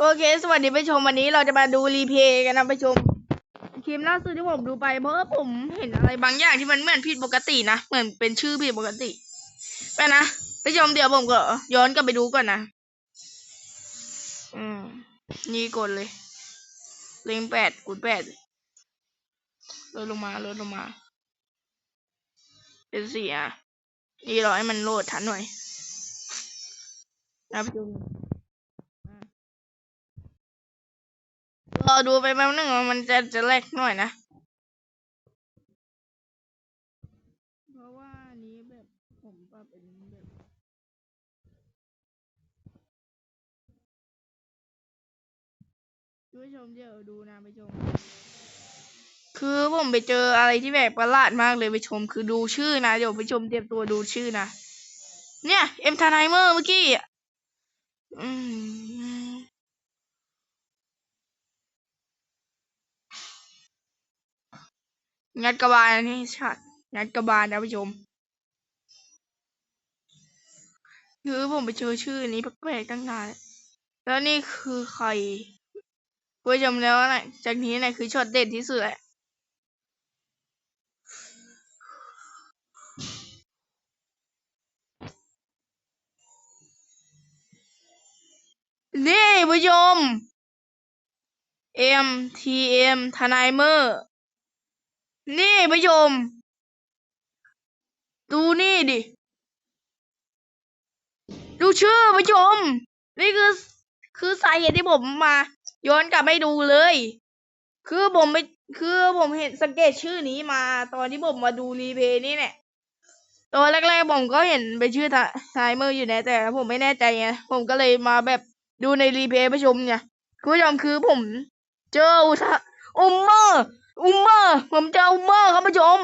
โอเค สวัสดีผู้ชมวันนี้เราจะมาดูรีเพย์กันนะผู้ชมคลิปล่าสุดที่ผมดูไปเพราะว่าผมเห็นอะไรบางอย่างที่มันเหมือนผิดปกตินะเหมือนเป็นชื่อผิดปกติไปนะผู้ชมเดี๋ยวผมก็ย้อนกลับไปดูก่อนนะอืมนี่กดเลยเลงแปดกดแปดลดลงมาลดลงมา เป็นสี่อะนี่รอให้มันโหลดทันหน่อยนะผู้ รอดูไปแป๊บนึงมันจะจะแลกหน่อยนะเพราะว่านี้แบบผมปรับเป็นแบบคุณผู้ชมเดี๋ยวดูนะไปชม คือผมไปเจออะไรที่แบบประหลาดมากเลยไปชม คือดูชื่อนะเดี๋ยวไปชมเตรียมตัวดูชื่อนะเนี่ยเอ็มทานไฮเมอร์เมื่อกี้อืม งัดกระบาลอันนี่ชัดงัดกระบาลนะผู้ชมคือผมไปเจอชื่อนี้แปลกๆตั้งนานแล้วนี่คือใครผู้ชมแล้วนะจากนี้นะคือช็อตเด็ดที่สุดแหละนี่ผู้ชม MTM ทนายเมอร์ นี่ผู้ชม ดูนี่ดิ ดูชื่อผู้ชม นี่คือ คือสาเหตุที่ผมมา ย้อนกลับให้ดูเลย คือผมไปคือผมเห็นสังเกตชื่อนี้มา ตอนที่ผมมาดูรีเพย์นี่แหละตอนแรกๆผมก็เห็นเป็นชื่อไทเมอร์อยู่นะแต่ผมไม่แน่ใจไงผมก็เลยมาแบบดูในรีเพย์ผู้ชมเนี่ยคุณผู้ชมคือผม เจออุทะอุมเมอร์อุมเมอร์ ผมจะเอาเมอร์ครับผู้ชม